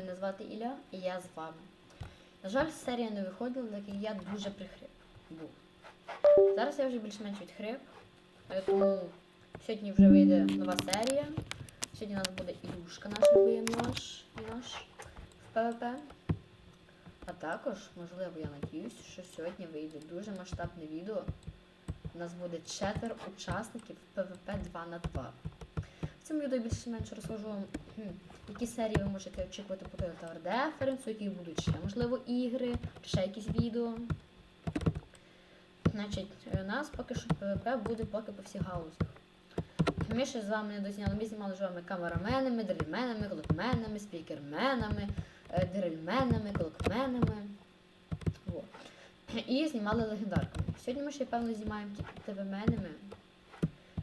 Мене звати Ілля і я з вами. На жаль, серія не виходила, так як я дуже прихрип був. Зараз я вже більш-менш відхрип, е, тому сьогодні вже вийде нова серія. Сьогодні у нас буде Ілюшка наш любий наш, наш в ПВП. А також, можливо, я надіюсь, що сьогодні вийде дуже масштабне відео. У нас буде четверо учасників ПВП 2 на 2 В цьому відео більш-менш розкажу вам, які серії ви можете очікувати по Tower Defense, які будуть ще, можливо, ігри, чи ще якісь відео. Значить, у нас поки що ПВП буде поки по всіх галузях. Ми ще з вами не дозняли, ми знімали з вами камераменами, дрельменами, клокменами, спікерменами, е, дрельменами, клокменами. І знімали легендарками. Сьогодні ми ще, певно, знімаємо ТВ-менами.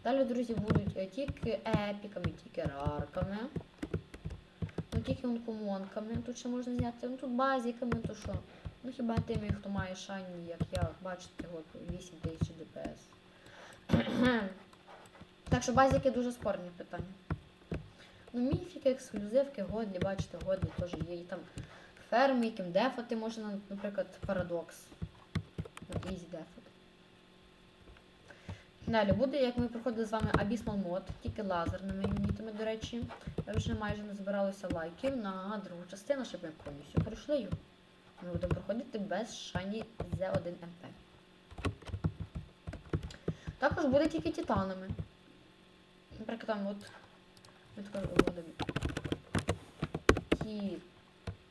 Далі, друзі, будуть е, тільки епіками, тільки рарками. Ну, тільки онкомонками. Тут ще можна зняти. Ну тут базіками, то що. Ну хіба тими, хто має шайні, як я, бачите, от 8 тисяч ДПС. так що базіки дуже спорні питання. Ну, міфіки, ексклюзивки, годлі, бачите, годлі теж є. І там ферми, яким дефати можна, наприклад, парадокс. Ізі дефати. Далі буде, як ми проходили з вами Abyssal Mod, тільки лазерними юнітами, до речі. Вже майже не збиралося лайків на другу частину, щоб ми повністю пройшли її. Ми будемо проходити без шані Z1MP. Також буде тільки титанами. Наприклад, там от. Ми також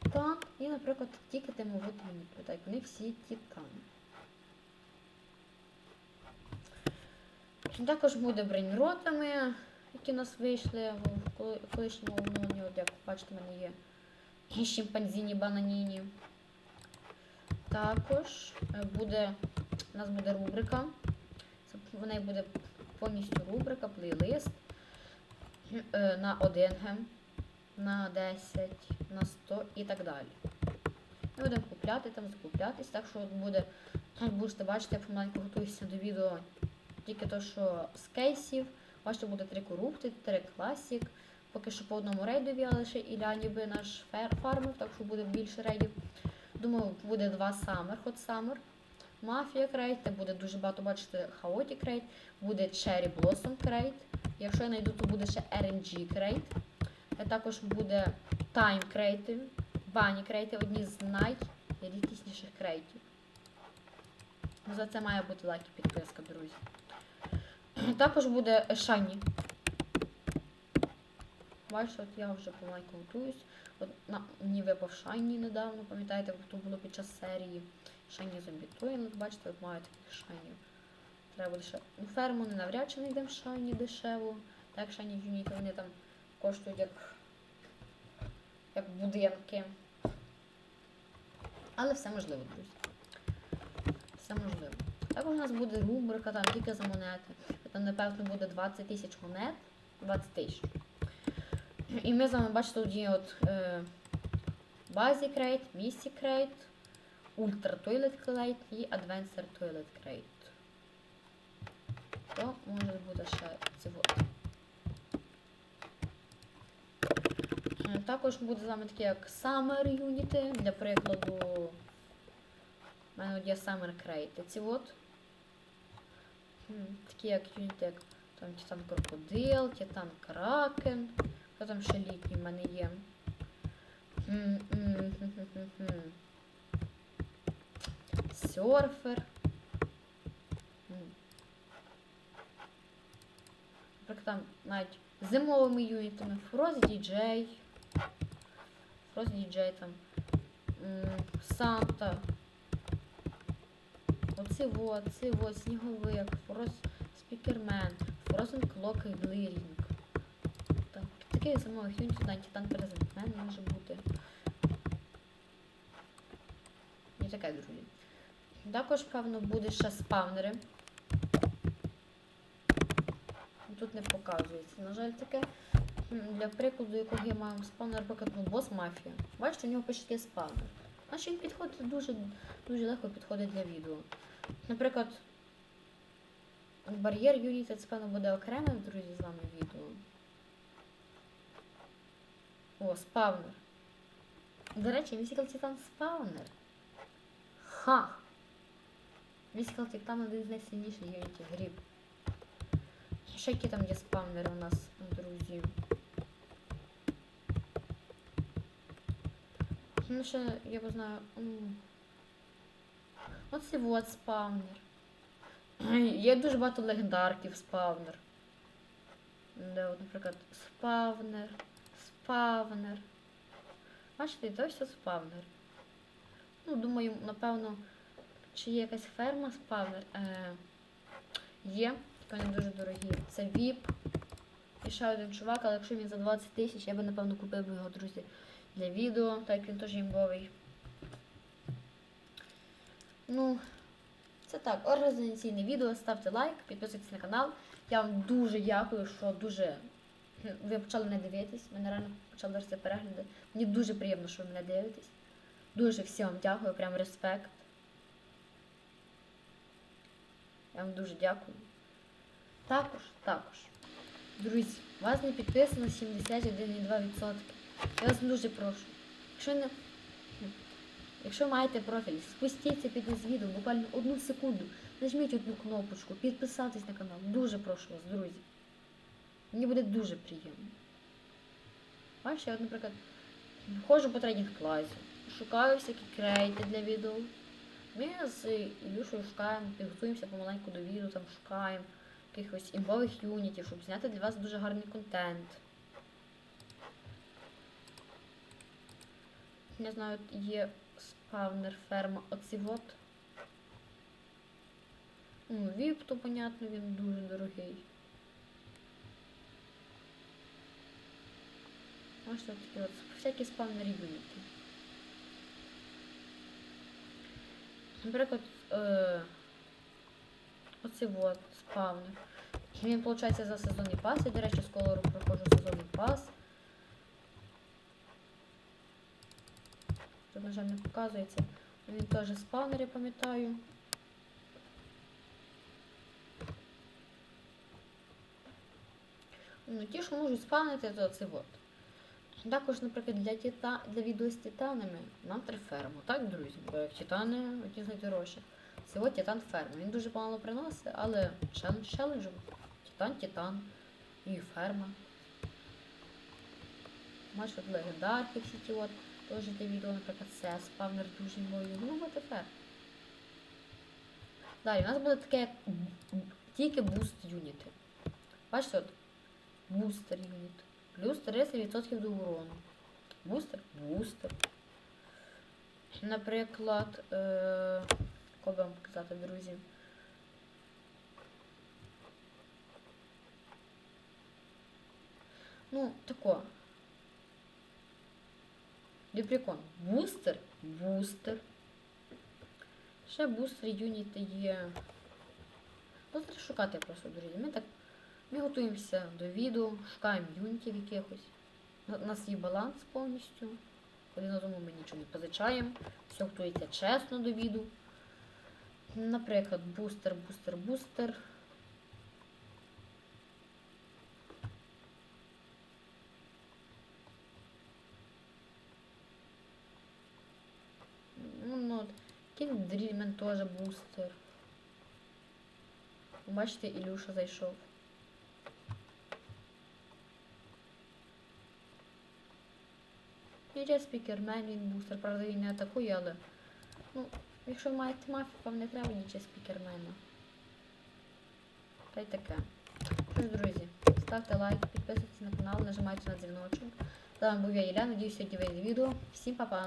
Титан. І, наприклад, тільки тимовити юніти. Так, вони всі титани. Також буде брейнротами, які у нас вийшли в колишньому оновленні. От як бачите, в мене є і шимпанзіні бананіні. Також е, буде, у нас буде рубрика. В неї буде повністю рубрика, плейлист е, на 1 гем, на 10, на 100 і так далі. Ми будемо купляти там, закуплятись, так що буде, будете бачити, я помаленьку готуюся до відео тільки то, що з кейсів. Бачите, буде три корупти, три класік. Поки що по одному рейдові, але ще Ілля ніби наш фармер, так що буде більше рейдів. Думаю, буде два Summer, Hot Summer. Мафія крейт, де буде дуже багато бачити Chaotic крейт, буде Cherry Blossom крейт. Якщо я знайду, то буде ще RNG крейт. Також буде Time крейти, Bunny крейти, одні з найрідкісніших крейтів. Ну, За це має бути лайк і підписка, друзі. Також буде Shiny. Бачите, от я вже помаленьку готуюсь. От на, мені випав Shiny недавно, пам'ятаєте, то було під час серії Shiny Zombie Toilet, бачите, от маю таких Shiny. Треба ще. Ну, ферму не навряд чи знайдемо Shiny дешево. Так, Shiny юніти, вони там коштують як, як будинки. Але все можливо, друзі. Все можливо. Також у нас буде рубрика там тільки за монети. Там, напевно, буде 20 тисяч монет. 20 тисяч. І ми з вами бачите, є от е, Basic Crate, Mystic Crate, Ultra Toilet Crate і Advanced Toilet Crate. То може бути ще ці от. Е, Також буде з вами такі як Summer Unity, для прикладу. У мене є Summer Crate. Ці от. Такі як юніти, як там Титан Крокодил, Титан Кракен. Хто там ще літній в мене є? Серфер. Наприклад, там навіть зимовими юнітами. Frost DJ. Frost DJ там. Санта. Ці вот, сніговик, Frost Спікермен, Frozen Clock і Глирінг. Так, таких зимових юнітів навіть Титан Презентмен може бути. І таке, друзі. Також, певно, буде ще спавнери. Тут не показується, на жаль, таке. Для прикладу, якого я маю спавнер, наприклад, ну, бос мафія. Бачите, у нього пише такий спавнер. Значить він підходить дуже, дуже легко підходить для відео. Наприклад, бар'єр це певно буде окреме, друзі, з вами відео. О, спавнер. До речі, Mystical Titan спаунер. Ха! Mystical Titan один з найсильніших юнітів гріб. Ще які там є спаунери у нас, друзі. Ну, ще, я б знаю. Оце вот спаунер. Є дуже багато легендарків спавнер. Де, от, наприклад, спавнер, спавнер. Бачите, то все спавнер. Ну, думаю, напевно, чи є якась ферма спавнер. Е, є, тільки не дуже дорогі. Це VIP. І ще один чувак, але якщо він за 20 тисяч, я би напевно купив його, друзі, для відео, так як він теж імбовий. Ну, це так, організаційне відео. Ставте лайк, підписуйтесь на канал. Я вам дуже дякую, що дуже ви почали мене дивитись. Мене реально почали рости перегляди. Мені дуже приємно, що ви мене дивитесь. Дуже всім вам дякую, прям респект. Я вам дуже дякую. Також, також. Друзі, вас не підписано 71,2%. Я вас дуже прошу. Якщо не. Якщо маєте профіль, спустіться під низ відео буквально одну секунду. Нажміть одну кнопочку, підписатись на канал. Дуже прошу вас, друзі. Мені буде дуже приємно. Бачите, я, наприклад, ходжу по тренінг класі, шукаю всякі крейти для відео. Ми з Ілюшою шукаємо, підготуємося помаленьку до відео, там шукаємо якихось імбових юнітів, щоб зняти для вас дуже гарний контент. Не знаю, є спавнер ферма Оцівот. Ну, віп, то понятно, він дуже дорогий. Бачите, такі от всякі спавнери юніти. Наприклад, е, оцей от спавнер. Він, виходить, за сезонний пас. Я, до речі, з колору проходжу сезонний пас. Тут, на жаль, не показується. Він теж спавнер, я пам'ятаю. Ну, ті, що можуть спавнити, то це от. Також, наприклад, для тіта... для відео з титанами нам треба ферму, так, друзі? Бо як титани одні з найдорожчих. Це от титан ферма. Він дуже мало приносить, але челендж челенджем. Титан, титан і ферма. Маєш от легендарки всі ті от. Теж для відео, наприклад, це спавнер дуже мою. Ну, от тепер. Далі, у нас буде таке як тільки буст юніти. Бачите, от бустер юніт. Плюс 30% до урону. Бустер? Бустер. Наприклад, е... кого вам показати, друзі? Ну, тако. Ліпрекон. Бустер? Бустер. Ще бустер юніти є. Треба шукати просто, друзі. Ми так ми готуємося до відео, шукаємо юнітів якихось. У нас є баланс повністю. Один одному ми нічого не позичаємо. Все готується чесно до відео. Наприклад, бустер, бустер, бустер. Ну, ну, от, Кінг Дрільмен теж бустер. Бачите, Ілюша зайшов. Є спікермен, він бустер, правда він не атакує, але. Ну, якщо ви маєте мафію, вам не треба нічого спікермена. Та й таке. Що ж, друзі, ставте лайк, підписуйтесь на канал, нажимайте на дзвіночок. З вами був я Ілля, надіюсь, сьогодні відео. Всім па-па!